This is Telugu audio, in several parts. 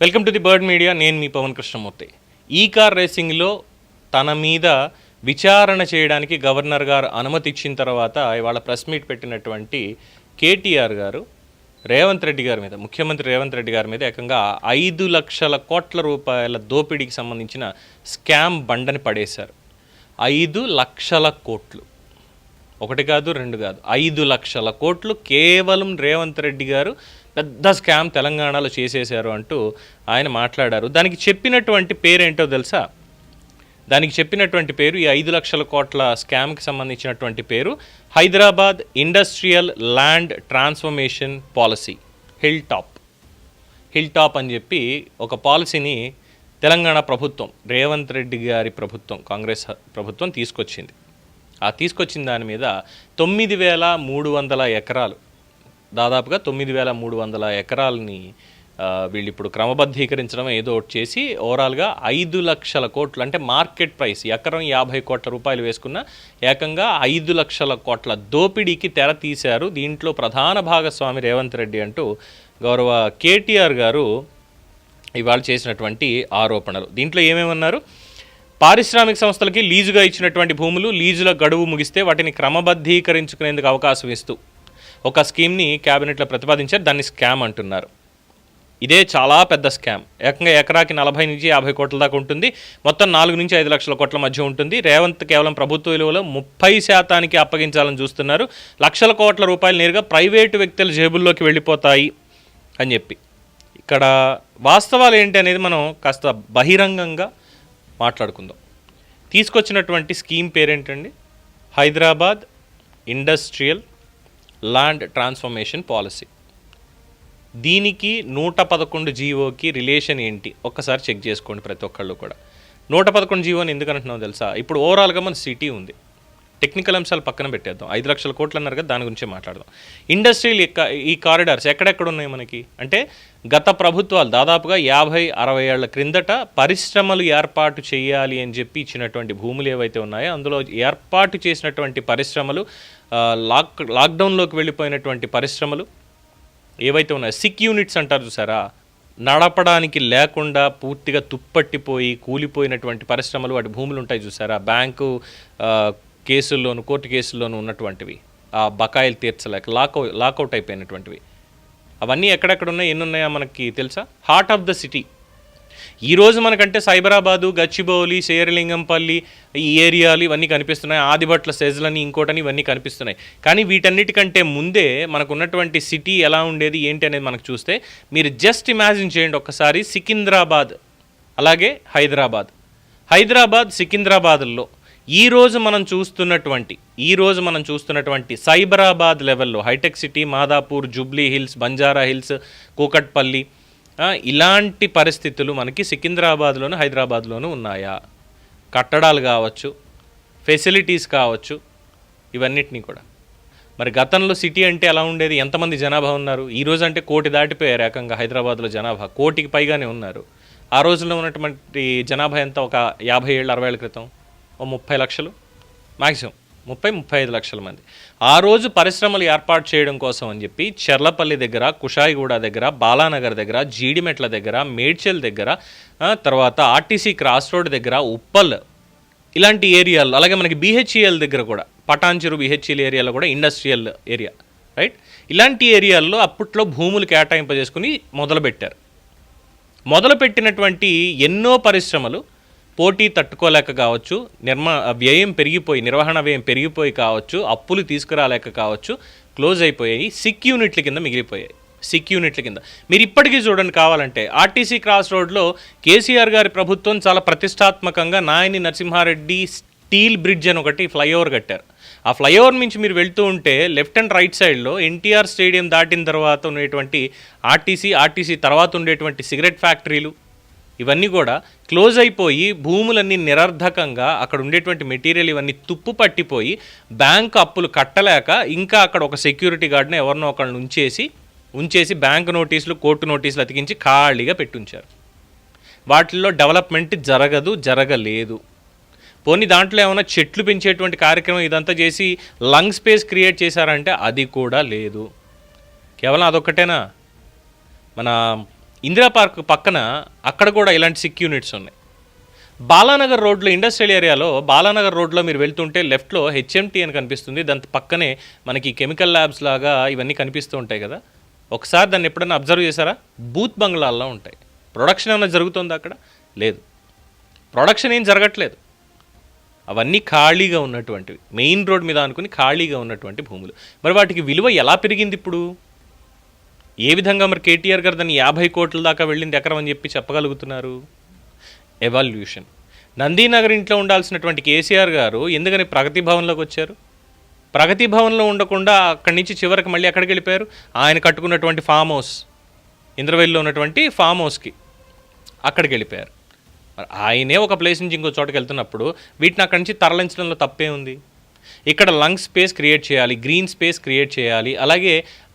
Welcome to the bird media. నేను మీ పవన్ కృష్ణమూర్తి. ఈ కార్ రేసింగ్లో తన మీద విచారణ చేయడానికి గవర్నర్ గారు అనుమతి ఇచ్చిన తర్వాత ఇవాళ ప్రెస్ మీట్ పెట్టినటువంటి కేటీఆర్ గారు రేవంత్ రెడ్డి గారి మీద ముఖ్యమంత్రి రేవంత్ రెడ్డి గారి మీద ఏకంగా ఐదు లక్షల కోట్ల రూపాయల దోపిడీకి సంబంధించిన స్కామ్ బండని పడేశారు. ఐదు లక్షల కోట్లు. ఒకటి కాదు రెండు కాదు ఐదు లక్షల కోట్లు కేవలం రేవంత్ రెడ్డి గారు పెద్ద స్కామ్ తెలంగాణలో చేసేశారు అంటూ ఆయన మాట్లాడారు. దానికి చెప్పినటువంటి పేరేంటో తెలుసా? దానికి చెప్పినటువంటి పేరు ఈ ఐదు లక్షల కోట్ల స్కామ్కి సంబంధించినటువంటి పేరు Hyderabad industrial land transformation policy hill top hill top అని చెప్పి ఒక పాలసీని తెలంగాణ ప్రభుత్వం రేవంత్ రెడ్డి గారి ప్రభుత్వం కాంగ్రెస్ ప్రభుత్వం తీసుకొచ్చింది. ఆ తీసుకొచ్చిన దాని మీద తొమ్మిది వేల మూడు వందల ఎకరాలు దాదాపుగా తొమ్మిది వేల మూడు వందల ఎకరాలని వీళ్ళు ఇప్పుడు క్రమబద్ధీకరించడం ఏదో ఒకటి చేసి ఓవరాల్గా ఐదు లక్షల కోట్లు అంటే మార్కెట్ ప్రైస్ ఎకరం యాభై కోట్ల రూపాయలు వేసుకున్న ఏకంగా ఐదు లక్షల కోట్ల దోపిడీకి తెర తీశారు. దీంట్లో ప్రధాన భాగస్వామి రేవంత్ రెడ్డి అంటూ గౌరవ కేటీఆర్ గారు ఇవాళ చేసినటువంటి ఆరోపణలు. దీంట్లో ఏమేమన్నారు? పారిశ్రామిక సంస్థలకి లీజుగా ఇచ్చినటువంటి భూములు లీజుల గడువు ముగిస్తే వాటిని క్రమబద్ధీకరించుకునేందుకు అవకాశం ఇస్తూ ఒక స్కీమ్ని క్యాబినెట్లో ప్రతిపాదించారు దాన్ని స్కామ్ అంటున్నారు. ఇదే చాలా పెద్ద స్కామ్. ఏకంగా ఎకరాకి నలభై నుంచి యాభై కోట్ల దాకా ఉంటుంది. మొత్తం నాలుగు నుంచి ఐదు లక్షల కోట్ల మధ్య ఉంటుంది. రేవంత్ కేవలం ప్రభుత్వ విలువలో ముప్పై శాతానికి అప్పగించాలని చూస్తున్నారు. లక్షల కోట్ల రూపాయలు నేరుగా ప్రైవేటు వ్యక్తుల జేబుల్లోకి వెళ్ళిపోతాయి అని చెప్పి. ఇక్కడ వాస్తవాలు ఏంటి అనేది మనం కాస్త బహిరంగంగా మాట్లాడుకుందాం. తీసుకొచ్చినటువంటి స్కీమ్ పేరేంటండి? Hyderabad industrial land transformation policy దీనికి నూట పదకొండు జీవోకి రిలేషన్ ఏంటి? ఒక్కసారి చెక్ చేసుకోండి ప్రతి ఒక్కళ్ళు కూడా. నూట పదకొండు జీవోని ఎందుకు అంటున్నావు తెలుసా? ఇప్పుడు ఓవరాల్గా మన సిటీ ఉంది. టెక్నికల్ అంశాలు పక్కన పెట్టేద్దాం. ఐదు లక్షల కోట్లు అన్నారు కదా దాని గురించి మాట్లాడదాం. ఇండస్ట్రియల్ ఈ కారిడార్స్ ఎక్కడెక్కడ ఉన్నాయి మనకి? అంటే గత ప్రభుత్వాలు దాదాపుగా యాభై అరవై ఏళ్ళ క్రిందట పరిశ్రమలు ఏర్పాటు చేయాలి అని చెప్పి ఇచ్చినటువంటి భూములు ఏవైతే ఉన్నాయో అందులో ఏర్పాటు చేసినటువంటి పరిశ్రమలు లాక్ లాక్డౌన్లోకి వెళ్ళిపోయినటువంటి పరిశ్రమలు ఏవైతే ఉన్నాయో సిక్ యూనిట్స్ అంటారు చూసారా నడపడానికి లేకుండా పూర్తిగా తుప్పట్టిపోయి కూలిపోయినటువంటి పరిశ్రమలు వాటి భూములు ఉంటాయి చూసారా బ్యాంకు కేసుల్లోను కోర్టు కేసుల్లోనూ ఉన్నటువంటివి ఆ బకాయిలు తీర్చలేక లాక్ లాకౌట్ అయిపోయినటువంటివి. అవన్నీ ఎక్కడెక్కడ ఉన్నాయి ఎన్ని ఉన్నాయో మనకి తెలుసా? Heart of the city. ఈరోజు మనకంటే సైబరాబాదు గచ్చిబౌలి శేరలింగంపల్లి ఈ ఏరియాలు ఇవన్నీ కనిపిస్తున్నాయి. ఆదిభట్ల సెజ్లని ఇంకోటని ఇవన్నీ కనిపిస్తున్నాయి. కానీ వీటన్నిటికంటే ముందే మనకు ఉన్నటువంటి సిటీ ఎలా ఉండేది ఏంటి అనేది మనకు చూస్తే మీరు జస్ట్ ఇమాజిన్ చేయండి ఒక్కసారి సికింద్రాబాద్ అలాగే హైదరాబాద్. హైదరాబాద్ సికింద్రాబాద్లో ఈరోజు మనం చూస్తున్నటువంటి ఈరోజు మనం చూస్తున్నటువంటి సైబరాబాద్ లెవెల్లో hitech City Madhapur Jubilee Hills Banjara Hills Kukatpally ఇలాంటి పరిస్థితులు మనకి సికింద్రాబాద్లోను హైదరాబాద్లోనూ ఉన్నాయా? కట్టడాలు కావచ్చు ఫెసిలిటీస్ కావచ్చు ఇవన్నిటినీ కూడా. మరి గతంలో సిటీ అంటే ఎలా ఉండేది? ఎంతమంది జనాభా ఉన్నారు? ఈ రోజు అంటే కోటి దాటిపోయారు ఏకంగా హైదరాబాద్లో జనాభా. కోటికి పైగానే ఉన్నారు. ఆ రోజుల్లో ఉన్నటువంటి జనాభా ఎంత? ఒక యాభై ఏళ్ళు అరవై ఏళ్ళ క్రితం? ఓ ముప్పై లక్షలు? మ్యాక్సిమం ముప్పై ముప్పై ఐదు లక్షల మంది. ఆ రోజు పరిశ్రమలు ఏర్పాటు చేయడం కోసం అని చెప్పి చెర్లపల్లి దగ్గర కుషాయిగూడ దగ్గర బాలానగర్ దగ్గర జీడిమెట్ల దగ్గర మేడ్చల్ దగ్గర తర్వాత ఆర్టీసీ క్రాస్ రోడ్ దగ్గర ఉప్పల్ ఇలాంటి ఏరియాల్లో అలాగే మనకి బీహెచ్ఈఎల్ దగ్గర కూడా పటాన్చెరు బీహెచ్ఈఎల్ ఏరియాలో కూడా ఇండస్ట్రియల్ ఏరియా రైట్? ఇలాంటి ఏరియాల్లో అప్పట్లో భూములు కేటాయింపజేసుకుని మొదలుపెట్టారు. మొదలుపెట్టినటువంటి ఎన్నో పరిశ్రమలు పోటీ తట్టుకోలేక కావచ్చు నిర్మా వ్యయం పెరిగిపోయి నిర్వహణ వ్యయం పెరిగిపోయి కావచ్చు అప్పులు తీసుకురాలేక కావచ్చు క్లోజ్ అయిపోయాయి సిక్ యూనిట్ల కింద మిగిలిపోయాయి. సిక్ యూనిట్ల కింద. మీరు ఇప్పటికీ చూడండి కావాలంటే ఆర్టీసీ క్రాస్ రోడ్లో కేసీఆర్ గారి ప్రభుత్వం చాలా ప్రతిష్టాత్మకంగా నాయని నరసింహారెడ్డి స్టీల్ బ్రిడ్జ్ అని ఒకటి ఫ్లైఓవర్ కట్టారు. ఆ ఫ్లైఓవర్ నుంచి మీరు వెళ్తూ ఉంటే లెఫ్ట్ అండ్ రైట్ సైడ్లో ఎన్టీఆర్ స్టేడియం దాటిన తర్వాత ఉండేటువంటి ఆర్టీసీ ఆర్టీసీ తర్వాత ఉండేటువంటి సిగరెట్ ఫ్యాక్టరీలు ఇవన్నీ కూడా క్లోజ్ అయిపోయి భూములన్నీ నిరర్ధకంగా అక్కడ ఉండేటువంటి మెటీరియల్ ఇవన్నీ తుప్పు పట్టిపోయి బ్యాంక్ అప్పులు కట్టలేక ఇంకా అక్కడ ఒక సెక్యూరిటీ గార్డ్ని ఎవరినో ఒకళ్ళని ఉంచేసి ఉంచేసి బ్యాంక్ నోటీసులు కోర్టు నోటీసులు అతికించి ఖాళీగా పెట్టుంచారు. వాటిల్లో డెవలప్మెంట్ జరగదు జరగలేదు. పోనీ దాంట్లో ఏమైనా చెట్లు పెంచేటువంటి కార్యక్రమం ఇదంతా చేసి లంగ్ స్పేస్ క్రియేట్ చేశారంటే అది కూడా లేదు. కేవలం అదొక్కటేనా? మన ఇందిరా పార్క్ పక్కన అక్కడ కూడా ఇలాంటి సిక్ యూనిట్స్ ఉన్నాయి. బాలానగర్ రోడ్లో ఇండస్ట్రియల్ ఏరియాలో బాలానగర్ రోడ్లో మీరు వెళ్తుంటే లెఫ్ట్లో హెచ్ఎంటీ అని కనిపిస్తుంది. దాని పక్కనే మనకి కెమికల్ ల్యాబ్స్ లాగా ఇవన్నీ కనిపిస్తూ ఉంటాయి కదా. ఒకసారి దాన్ని ఎప్పుడైనా అబ్జర్వ్ చేశారా? బూత్ బంగ్లాల్లో ఉంటాయి. ప్రొడక్షన్ ఏమైనా జరుగుతుందా అక్కడ? లేదు. ప్రొడక్షన్ ఏం జరగట్లేదు. అవన్నీ ఖాళీగా ఉన్నటువంటివి. మెయిన్ రోడ్ మీద అనుకుని ఖాళీగా ఉన్నటువంటి భూములు. మరి వాటికి విలువ ఎలా పెరిగింది ఇప్పుడు? ఏ విధంగా మరి కేటీఆర్ గారు దాన్ని యాభై కోట్ల దాకా వెళ్ళింది ఎకరం అని చెప్పి చెప్పగలుగుతున్నారు? ఎవాల్యూషన్ నందీనగర్ ఇంట్లో ఉండాల్సినటువంటి కేసీఆర్ గారు ఎందుకని ప్రగతి భవన్లోకి వచ్చారు? ప్రగతి భవన్లో ఉండకుండా అక్కడి నుంచి చివరికి మళ్ళీ ఎక్కడికి వెళ్ళిపోయారు? ఆయన కట్టుకున్నటువంటి ఫామ్ హౌస్ ఇంద్రవెల్లిలో ఉన్నటువంటి ఫామ్ హౌస్కి అక్కడికి వెళ్ళిపోయారు. మరి ఆయనే ఒక ప్లేస్ నుంచి ఇంకో చోటకి వెళ్తున్నప్పుడు వీటిని అక్కడి నుంచి తరలించడంలో తప్పే ఉంది ఇక్కడ లంగ్ స్పేస్ క్రియేట్ చేయాలి గ్రీన్ స్పేస్ క్రియేట్ చేయాలి. అలాగే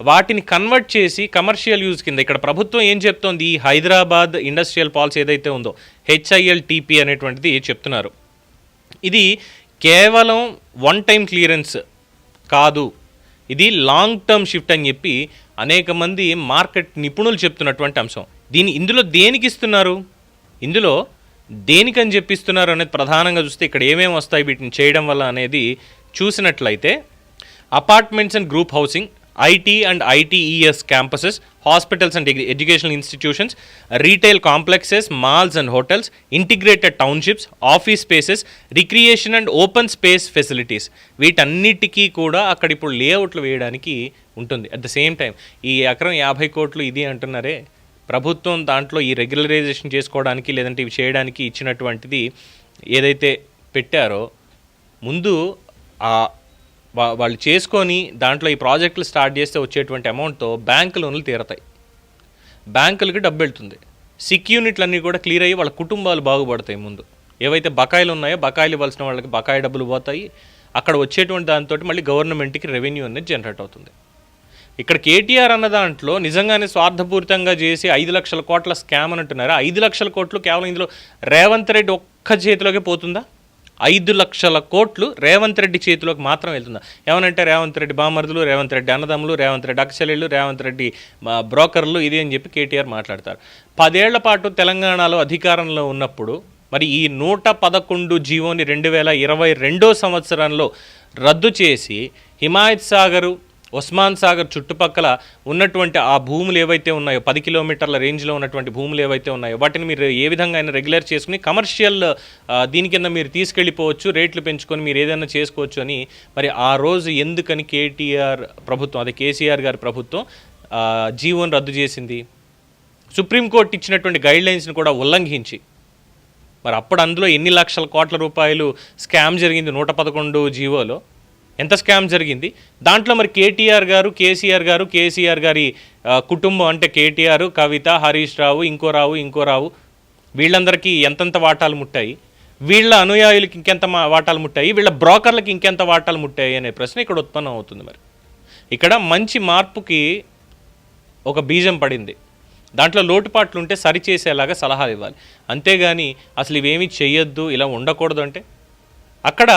వాటిని కన్వర్ట్ చేసి కమర్షియల్ యూజ్ కింద ఇక్కడ ప్రభుత్వం ఏం చెప్తోంది? ఈ హైదరాబాద్ ఇండస్ట్రియల్ పాలసీ ఏదైతే ఉందో హెచ్ఐఎల్ టీపీ అనేటువంటిది చెప్తున్నారు? ఇది కేవలం వన్ టైం క్లియరెన్స్ కాదు. ఇది లాంగ్ టర్మ్ షిఫ్ట్ అని చెప్పి అనేక మంది మార్కెట్ నిపుణులు చెప్తున్నటువంటి అంశం. దీని ఇందులో దేనికి ఇస్తున్నారు? ఇందులో దేనికని చెప్పిస్తున్నారు అనేది ప్రధానంగా చూస్తే ఇక్కడ ఏమేమి వస్తాయి వీటిని చేయడం వల్ల అనేది చూసినట్లయితే apartments and group housing IT and ITES campuses hospitals and educational institutions retail complexes malls and hotels integrated townships office spaces recreation and open space facilities. వీటన్నిటికీ కూడా అక్కడ ఇప్పుడు లేఅవుట్లు వేయడానికి ఉంటుంది. అట్ ద సేమ్ టైం ఈ ఎకరం యాభై కోట్లు ఇది అంటున్నారే? ప్రభుత్వం దాంట్లో ఈ రెగ్యులరైజేషన్ చేసుకోవడానికి లేదంటే ఇవి చేయడానికి ఇచ్చినటువంటిది ఏదైతే పెట్టారో ముందు వాళ్ళు చేసుకొని దాంట్లో ఈ ప్రాజెక్టులు స్టార్ట్ చేస్తే వచ్చేటువంటి అమౌంట్తో బ్యాంక్ లోన్లు తీరతాయి. బ్యాంకులకి డబ్బు వెళ్తుంది. సిక్ యూనిట్లన్నీ కూడా క్లియర్ అయ్యి వాళ్ళ కుటుంబాలు బాగుపడతాయి ముందు. ఏవైతే బకాయిలు ఉన్నాయో బకాయిలు ఇవ్వాల్సిన వాళ్ళకి బకాయి డబ్బులు పోతాయి. అక్కడ వచ్చేటువంటి దాంతో మళ్ళీ గవర్నమెంట్కి రెవెన్యూ అనేది జనరేట్ అవుతుంది. ఇక్కడ కేటీఆర్ అన్న దాంట్లో నిజంగానే స్వార్థపూరితంగా చేసి ఐదు లక్షల కోట్ల స్కామ్ అని అంటున్నారు? ఐదు లక్షల కోట్లు కేవలం ఇందులో రేవంత్ రెడ్డి ఒక్క చేతిలోకే పోతుందా? ఐదు లక్షల కోట్లు రేవంత్ రెడ్డి చేతిలోకి మాత్రం వెళ్తుందా. ఏమనంటే రేవంత్ రెడ్డి బామర్దులు రేవంత్ రెడ్డి అన్నదమ్ములు రేవంత్ రెడ్డి అక్షలీలు రేవంత్ రెడ్డి బ్రోకర్లు ఇది అని చెప్పి కేటీఆర్ మాట్లాడతారు. పదేళ్ళ పాటు తెలంగాణలో అధికారంలో ఉన్నప్పుడు మరి ఈ నూట పదకొండు జీవోని రెండు వేల ఇరవై రెండో సంవత్సరంలో రద్దు చేసి హిమాయత్ సాగరు ఉస్మాన్ సాగర్ చుట్టుపక్కల ఉన్నటువంటి ఆ భూములు ఏవైతే ఉన్నాయో పది కిలోమీటర్ల రేంజ్లో ఉన్నటువంటి భూములు ఏవైతే ఉన్నాయో వాటిని మీరు ఏ విధంగా అయినా రెగ్యులర్ చేసుకుని కమర్షియల్ దీని కింద మీరు తీసుకెళ్ళిపోవచ్చు రేట్లు పెంచుకొని మీరు ఏదైనా చేసుకోవచ్చు అని మరి ఆ రోజు ఎందుకని కేటీఆర్ ప్రభుత్వం అదే కేసీఆర్ గారి ప్రభుత్వం జీవోను రద్దు చేసింది. సుప్రీంకోర్టు ఇచ్చినటువంటి గైడ్ లైన్స్ని కూడా ఉల్లంఘించి. మరి అప్పుడు అందులో ఎన్ని లక్షల కోట్ల రూపాయలు స్కామ్ జరిగింది నూట పదకొండు జీవోలో. ఎంత స్కామ్ జరిగింది? దాంట్లో మరి కేటీఆర్ గారు కేసీఆర్ గారు కేసీఆర్ గారి కుటుంబం అంటే కేటీఆర్ కవిత హరీష్ రావు ఇంకో రావు ఇంకో రావు వీళ్ళందరికీ ఎంతెంత వాటాలు ముట్టాయి? వీళ్ళ అనుయాయులకి ఇంకెంత వాటాలు ముట్టాయి? వీళ్ళ బ్రోకర్లకి ఇంకెంత వాటాలు ముట్టాయి అనే ప్రశ్న ఇక్కడ ఉత్పన్నం అవుతుంది మరి. ఇక్కడ మంచి మార్పుకి ఒక బీజం పడింది. దాంట్లో లోటుపాట్లు ఉంటే సరిచేసేలాగా సలహాలు ఇవ్వాలి. అంతేగాని అసలు ఇవేమీ చెయ్యొద్దు ఇలా ఉండకూడదు అంటే? అక్కడ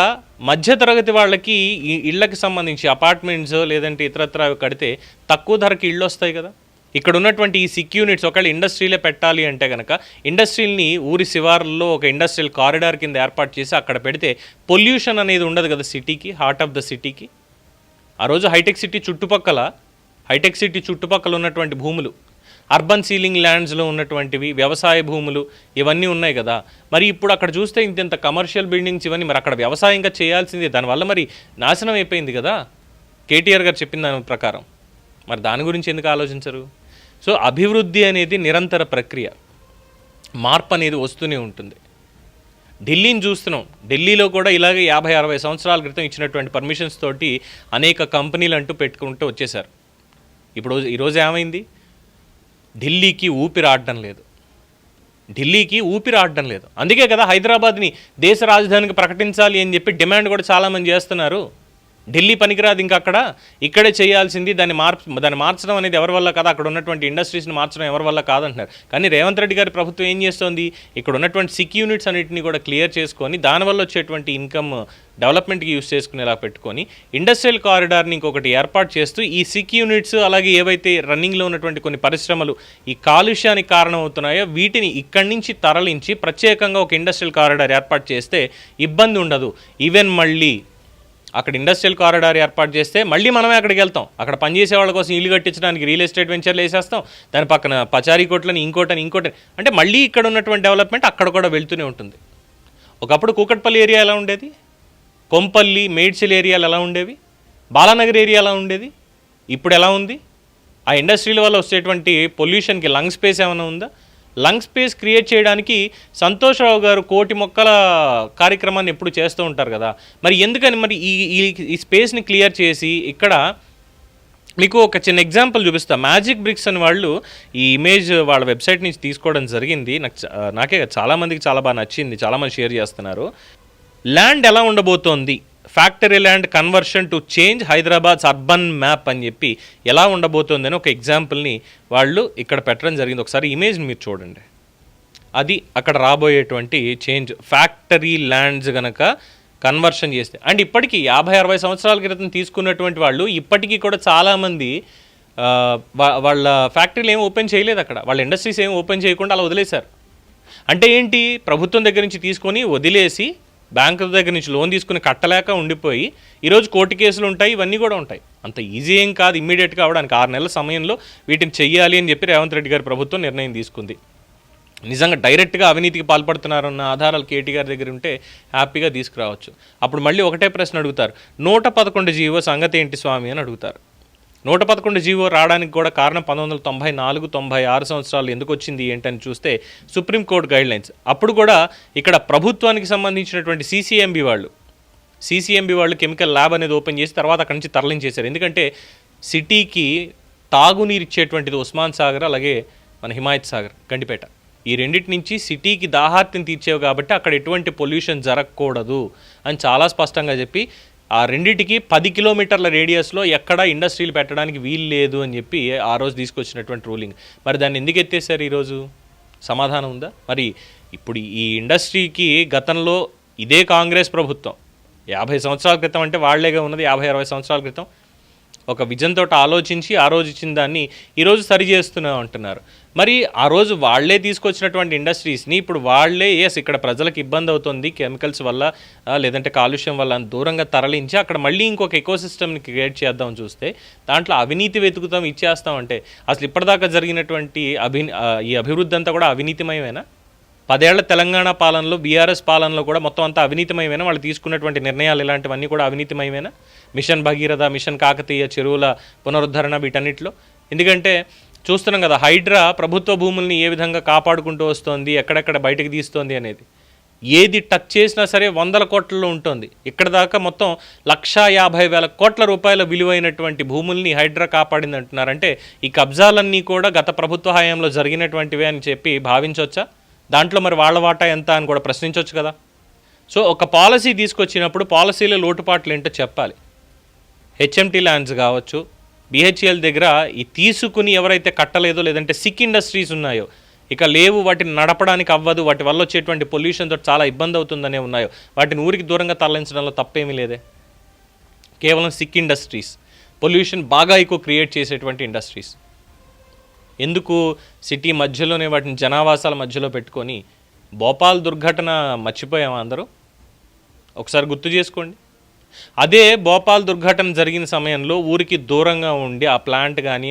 మధ్యతరగతి వాళ్ళకి ఈ ఇళ్ళకి సంబంధించి అపార్ట్మెంట్స్ లేదంటే ఇతరత్ర కడితే తక్కువ ధరకి ఇళ్ళు వస్తాయి కదా. ఇక్కడ ఉన్నటువంటి ఈ సిక్ యూనిట్స్ ఒకవేళ ఇండస్ట్రీలే పెట్టాలి అంటే కనుక ఇండస్ట్రీల్ని ఊరి శివార్లలో ఒక ఇండస్ట్రియల్ కారిడార్ కింద ఏర్పాటు చేసి అక్కడ పెడితే పొల్యూషన్ అనేది ఉండదు కదా సిటీకి హార్ట్ ఆఫ్ ద సిటీకి ఆ రోజు హైటెక్ సిటీ చుట్టుపక్కల హైటెక్ సిటీ చుట్టుపక్కల ఉన్నటువంటి భూములు అర్బన్ సీలింగ్ ల్యాండ్స్లో ఉన్నటువంటివి వ్యవసాయ భూములు ఇవన్నీ ఉన్నాయి కదా. మరి ఇప్పుడు అక్కడ చూస్తే ఇంత కమర్షియల్ బిల్డింగ్స్ ఇవన్నీ మరి అక్కడ వ్యవసాయంగా చేయాల్సిందే. దానివల్ల మరి నాశనం అయిపోయింది కదా. కేటీఆర్ గారు చెప్పిన దాని ప్రకారం. మరి దాని గురించి ఎందుకు ఆలోచించరు? సో అభివృద్ధి అనేది నిరంతర ప్రక్రియ. మార్పు అనేది వస్తూనే ఉంటుంది. ఢిల్లీని చూస్తున్నాం. ఢిల్లీలో కూడా ఇలాగే యాభై అరవై సంవత్సరాల క్రితం ఇచ్చినటువంటి పర్మిషన్స్ తోటి అనేక కంపెనీలు అంటూ పెట్టుకుంటూ వచ్చేసారు ఇప్పుడు ఈరోజు ఏమైంది? ఢిల్లీకి ఊపిరి ఆడడం లేదు. ఢిల్లీకి ఊపిరి ఆడడం లేదు. అందుకే కదా హైదరాబాద్ని దేశ రాజధానికి ప్రకటించాలి అని చెప్పి డిమాండ్ కూడా చాలామంది చేస్తున్నారు. ఢిల్లీ పనికిరాదు ఇంకా అక్కడ. ఇక్కడే చేయాల్సింది దాన్ని మార్పు దాన్ని మార్చడం అనేది ఎవరి వల్ల కాదు. అక్కడ ఉన్నటువంటి ఇండస్ట్రీస్ని మార్చడం ఎవరి వల్ల కాదంటున్నారు. కానీ రేవంత్ రెడ్డి గారి ప్రభుత్వం ఏం చేస్తోంది? ఇక్కడ ఉన్నటువంటి సిక్ యూనిట్స్ అన్నింటినీ కూడా క్లియర్ చేసుకొని దానివల్ల వచ్చేటువంటి ఇన్కమ్ డెవలప్మెంట్కి యూస్ చేసుకునేలా పెట్టుకొని ఇండస్ట్రియల్ కారిడార్ని ఇంకొకటి ఏర్పాటు చేస్తూ ఈ సిక్ యూనిట్స్ అలాగే ఏవైతే రన్నింగ్లో ఉన్నటువంటి కొన్ని పరిశ్రమలు ఈ కాలుష్యానికి కారణం అవుతున్నాయో వీటిని ఇక్కడి నుంచి తరలించి ప్రత్యేకంగా ఒక ఇండస్ట్రియల్ కారిడార్ ఏర్పాటు చేస్తే ఇబ్బంది ఉండదు. ఈవెన్ మళ్ళీ అక్కడ ఇండస్ట్రియల్ కారిడార్ ఏర్పాటు చేస్తే మళ్ళీ మనమే అక్కడికి వెళ్తాం. అక్కడ పనిచేసే వాళ్ళ కోసం ఇల్లు కట్టించడానికి రియల్ ఎస్టేట్ వెంచర్లు వేసేస్తాం. దాని పక్కన పచారీ కోట్లని ఇంకోటని ఇంకోటని. అంటే మళ్ళీ ఇక్కడ ఉన్నటువంటి డెవలప్మెంట్ అక్కడ కూడా వెళ్తూనే ఉంటుంది. ఒకప్పుడు కూకట్పల్లి ఏరియా ఎలా ఉండేది? కొంపల్లి మేడ్చల్ ఏరియాలు ఎలా ఉండేవి? బాలానగర్ ఏరియా ఎలా ఉండేది? ఇప్పుడు ఎలా ఉంది? ఆ ఇండస్ట్రీల వల్ల వచ్చేటువంటి పొల్యూషన్కి లంగ్ స్పేస్ ఏమైనా ఉందా? లంగ్ స్పేస్ క్రియేట్ చేయడానికి సంతోష్రావు గారు కోటి మొక్కల కార్యక్రమాన్ని ఎప్పుడు చేస్తూ ఉంటారు కదా. మరి ఎందుకని మరి ఈ ఈ- ఈ స్పేస్ని క్లియర్ చేసి ఇక్కడ మీకు ఒక చిన్న ఎగ్జాంపుల్ చూపిస్తా. మ్యాజిక్ బ్రిక్స్ అని వాళ్ళు ఈ ఇమేజ్ వాళ్ళ వెబ్సైట్ నుంచి తీసుకోవడం జరిగింది. నాకు నాకే చాలామందికి చాలా బాగా నచ్చింది. చాలామంది షేర్ చేస్తున్నారు. ల్యాండ్ ఎలా ఉండబోతోంది? Factory land conversion to change Hyderabad urban map అని చెప్పి ఎలా ఉండబోతోందని అని ఒక ఎగ్జాంపుల్ని వాళ్ళు ఇక్కడ పెట్టడం జరిగింది. ఒకసారి ఇమేజ్ మీరు చూడండి. అది అక్కడ రాబోయేటువంటి చేంజ్ ఫ్యాక్టరీ ల్యాండ్స్ గనక కన్వర్షన్ చేస్తే అండ్ ఇప్పటికీ యాభై అరవై సంవత్సరాల క్రితం తీసుకున్నటువంటి వాళ్ళు ఇప్పటికీ కూడా చాలామంది వాళ్ళ ఫ్యాక్టరీలు ఏం ఓపెన్ చేయలేదు అక్కడ. వాళ్ళ ఇండస్ట్రీస్ ఏం ఓపెన్ చేయకుండా అలా వదిలేశారు. అంటే ఏంటి? ప్రభుత్వం దగ్గర నుంచి తీసుకొని వదిలేసి బ్యాంకుల దగ్గర నుంచి లోన్ తీసుకుని కట్టలేక ఉండిపోయి ఈరోజు కోర్టు కేసులు ఉంటాయి ఇవన్నీ కూడా ఉంటాయి. అంత ఈజీ ఏం కాదు ఇమ్మీడియట్గా అవడానికి ఆరు నెలల సమయంలో వీటిని చెయ్యాలి అని చెప్పి రేవంత్ రెడ్డి గారి ప్రభుత్వం నిర్ణయం తీసుకుంది. నిజంగా డైరెక్ట్గా అవినీతికి పాల్పడుతున్నారన్న ఆధారాలు కేటీ దగ్గర ఉంటే హ్యాపీగా తీసుకురావచ్చు. అప్పుడు మళ్ళీ ఒకటే ప్రశ్న అడుగుతారు. నూట పదకొండు జీవో సంగతి ఏంటి స్వామి అని అడుగుతారు. నూట పదకొండు జీవో రావడానికి కూడా కారణం పంతొమ్మిది వందల తొంభై నాలుగు తొంభై ఆరు సంవత్సరాలు ఎందుకు వచ్చింది ఏంటని చూస్తే సుప్రీంకోర్టు గైడ్లైన్స్. అప్పుడు కూడా ఇక్కడ ప్రభుత్వానికి సంబంధించినటువంటి సీసీఎంబి వాళ్ళు సీసీఎంబి వాళ్ళు కెమికల్ ల్యాబ్ అనేది ఓపెన్ చేసి తర్వాత అక్కడి నుంచి తరలించేశారు. ఎందుకంటే సిటీకి తాగునీరు ఇచ్చేటువంటిది ఉస్మాన్ సాగర్ అలాగే మన హిమాయత్ సాగర్ గండిపేట. ఈ రెండింటి నుంచి సిటీకి దాహార్తిని తీర్చేవి కాబట్టి అక్కడ ఎటువంటి పొల్యూషన్ జరగకూడదు అని చాలా స్పష్టంగా చెప్పి ఆ రెండింటికి పది కిలోమీటర్ల రేడియస్లో ఎక్కడ ఇండస్ట్రీలు పెట్టడానికి వీలు లేదు అని చెప్పి ఆ రోజు తీసుకొచ్చినటువంటి రూలింగ్. మరి దాన్ని ఎందుకు ఎత్తేసారు ఈరోజు? సమాధానం ఉందా? మరి ఇప్పుడు ఈ ఇండస్ట్రీకి గతంలో ఇదే కాంగ్రెస్ ప్రభుత్వం. యాభై సంవత్సరాల క్రితం అంటే వాళ్ళేగా ఉన్నది యాభై అరవై సంవత్సరాల క్రితం. ఒక విజన్తో ఆలోచించి ఆ రోజు ఇచ్చిన దాన్ని ఈరోజు సరి చేస్తున్నాం అంటున్నారు మరి ఆ రోజు వాళ్ళే తీసుకొచ్చినటువంటి ఇండస్ట్రీస్ని ఇప్పుడు వాళ్ళే ఎస్ ఇక్కడ ప్రజలకు ఇబ్బంది అవుతుంది కెమికల్స్ వల్ల లేదంటే కాలుష్యం వల్ల దూరంగా తరలించి అక్కడ మళ్ళీ ఇంకొక ఎకో సిస్టమ్ని క్రియేట్ చేద్దాం చూస్తే దాంట్లో అవినీతి వెతుకుతాం ఇచ్చేస్తాం అంటే అసలు ఇప్పటిదాకా జరిగినటువంటి అభి ఈ అభివృద్ధి అంతా కూడా అవినీతిమయమేనా? పదేళ్ళ తెలంగాణ పాలనలో బీఆర్ఎస్ పాలనలో కూడా మొత్తం అంతా అవినీతిమయమేనా? వాళ్ళు తీసుకున్నటువంటి నిర్ణయాలు ఇలాంటివన్నీ కూడా అవినీతిమయమేనా? మిషన్ భగీరథ మిషన్ కాకతీయ చెరువుల పునరుద్ధరణ వీటన్నిటిలో? ఎందుకంటే చూస్తున్నాం కదా హైడ్రా ప్రభుత్వ భూముల్ని ఏ విధంగా కాపాడుకుంటూ వస్తోంది ఎక్కడెక్కడ బయటకు తీస్తోంది అనేది. ఏది టచ్ చేసినా సరే వందల కోట్లలో ఉంటుంది. ఇక్కడ దాకా మొత్తం లక్షా యాభై వేల కోట్ల రూపాయల విలువైనటువంటి భూముల్ని హైడ్రా కాపాడింది అంటున్నారంటే ఈ కబ్జాలన్నీ కూడా గత ప్రభుత్వ హయాంలో జరిగినటువంటివే అని చెప్పి భావించవచ్చా దాంట్లో మరి వాళ్ళ వాటా ఎంత అని కూడా ప్రశ్నించవచ్చు కదా. సో ఒక పాలసీ తీసుకొచ్చినప్పుడు పాలసీలో లోటుపాట్లు ఏంటో చెప్పాలి. హెచ్ఎంటీ ల్యాండ్స్ కావచ్చు బిహెచ్ఎల్ దగ్గర ఈ తీసుకుని ఎవరైతే కట్టలేదో లేదంటే సిక్ ఇండస్ట్రీస్ ఉన్నాయో ఇక లేవు వాటిని నడపడానికి అవ్వదు వాటి వల్ల వచ్చేటువంటి పొల్యూషన్తో చాలా ఇబ్బంది అవుతుందనే ఉన్నాయో వాటిని ఊరికి దూరంగా తరలించడంలో తప్పేమీ లేదే. కేవలం సిక్ ఇండస్ట్రీస్. పొల్యూషన్ బాగా ఎక్కువ క్రియేట్ చేసేటువంటి ఇండస్ట్రీస్. ఎందుకు సిటీ మధ్యలోనే వాటిని జనావాసాల మధ్యలో పెట్టుకొని భోపాల్ దుర్ఘటన మర్చిపోయామా అందరూ? ఒకసారి గుర్తు చేసుకోండి. అదే భోపాల్ దుర్ఘటన జరిగిన సమయంలో ఊరికి దూరంగా ఉండి ఆ ప్లాంట్ కానీ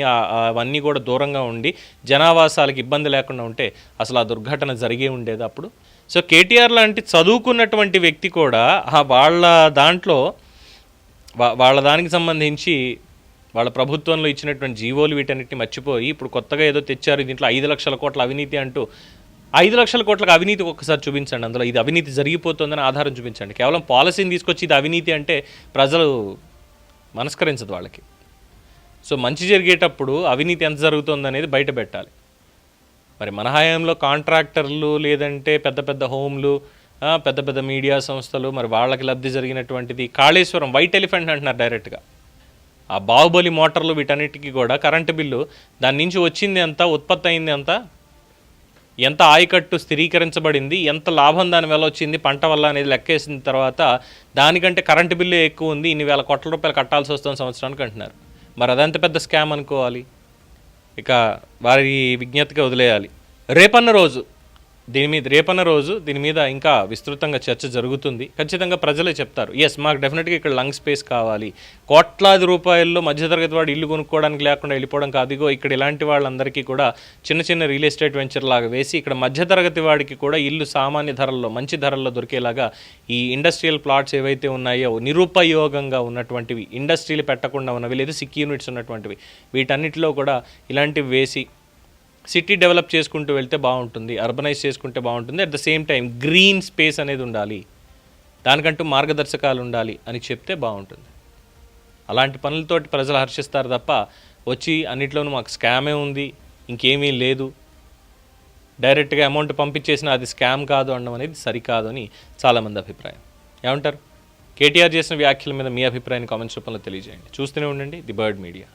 అవన్నీ కూడా దూరంగా ఉండి జనావాసాలకు ఇబ్బంది లేకుండా ఉంటే అసలు ఆ దుర్ఘటన జరిగే ఉండేది అప్పుడు. సో కేటీఆర్ లాంటి చదువుకున్నటువంటి వ్యక్తి కూడా ఆ వాళ్ళ దాంట్లో వాళ్ళ దానికి సంబంధించి వాళ్ళ ప్రభుత్వంలో ఇచ్చినటువంటి జీవోలు వీటన్నిటిని మర్చిపోయి ఇప్పుడు కొత్తగా ఏదో తెచ్చారు దీంట్లో ఐదు లక్షల కోట్ల అవినీతి అంటూ ఐదు లక్షల కోట్లకు అవినీతి ఒక్కసారి చూపించండి. అందులో ఇది అవినీతి జరిగిపోతుందని ఆధారం చూపించండి. కేవలం పాలసీని తీసుకొచ్చి ఇది అవినీతి అంటే ప్రజలు మనస్కరించదు వాళ్ళకి. సో మంచి జరిగేటప్పుడు అవినీతి ఎంత జరుగుతుంది అనేది బయట పెట్టాలి. మరి మన హయాంలో కాంట్రాక్టర్లు లేదంటే పెద్ద పెద్ద హోమ్లు పెద్ద పెద్ద మీడియా సంస్థలు మరి వాళ్ళకి లబ్ధి జరిగినటువంటిది కాళేశ్వరం వైట్ ఎలిఫెంట్ అంటున్నారు డైరెక్ట్గా. ఆ బాహుబలి మోటార్లు వీటన్నిటికీ కూడా కరెంటు బిల్లు దాని నుంచి వచ్చింది ఎంత ఉత్పత్తి అయింది ఎంత? ఎంత ఆయకట్టు స్థిరీకరించబడింది ఎంత లాభం దాని వల్ల వచ్చింది పంట వల్ల అనేది లెక్కేసిన తర్వాత దానికంటే కరెంటు బిల్లు ఎక్కువ ఉంది ఇన్ని వేల కోట్ల రూపాయలు కట్టాల్సి వస్తుంది సంవత్సరానికి అంటున్నారు. మరి అదంత పెద్ద స్కామ్ అనుకోవాలి. ఇక వారి విజ్ఞతగా వదిలేయాలి. రేపన్న రోజు దీని మీద రేపన్న రోజు దీని మీద ఇంకా విస్తృతంగా చర్చ జరుగుతుంది. ఖచ్చితంగా ప్రజలే చెప్తారు ఎస్ మాకు డెఫినెట్గా ఇక్కడ లంగ్ స్పేస్ కావాలి. కోట్లాది రూపాయల్లో మధ్యతరగతి వాడు ఇల్లు కొనుక్కోవడానికి లేకుండా వెళ్ళిపోవడం కాదుగో ఇక్కడ ఇలాంటి వాళ్ళందరికీ కూడా చిన్న చిన్న రియల్ ఎస్టేట్ వెంచర్ లాగా వేసి ఇక్కడ మధ్యతరగతి వాడికి కూడా ఇల్లు సామాన్య ధరల్లో మంచి ధరల్లో దొరికేలాగా ఈ ఇండస్ట్రియల్ ప్లాట్స్ ఏవైతే ఉన్నాయో నిరుపయోగంగా ఉన్నటువంటివి ఇండస్ట్రీలు పెట్టకుండా ఉన్నవి లేదా సిక్ యూనిట్స్ ఉన్నటువంటివి వీటన్నిటిలో కూడా ఇలాంటివి వేసి సిటీ డెవలప్ చేసుకుంటూ వెళ్తే బాగుంటుంది అర్బనైజ్ చేసుకుంటే బాగుంటుంది. At the same time green space అనేది ఉండాలి. దానికంటూ మార్గదర్శకాలు ఉండాలి అని చెప్తే బాగుంటుంది. అలాంటి పనులతోటి ప్రజలు హర్షిస్తారు తప్ప వచ్చి అన్నిట్లోనూ మాకు స్కామే ఉంది ఇంకేమీ లేదు. డైరెక్ట్గా అమౌంట్ పంపించేసిన అది స్కామ్ కాదు అనడం అనేది సరికాదు అని చాలామంది అభిప్రాయం. ఏమంటారు? కేటీఆర్ చేసిన వ్యాఖ్యల మీద మీ అభిప్రాయాన్ని కామెంట్స్ రూపంలో తెలియజేయండి. చూస్తూనే ఉండండి ది బర్డ్ మీడియా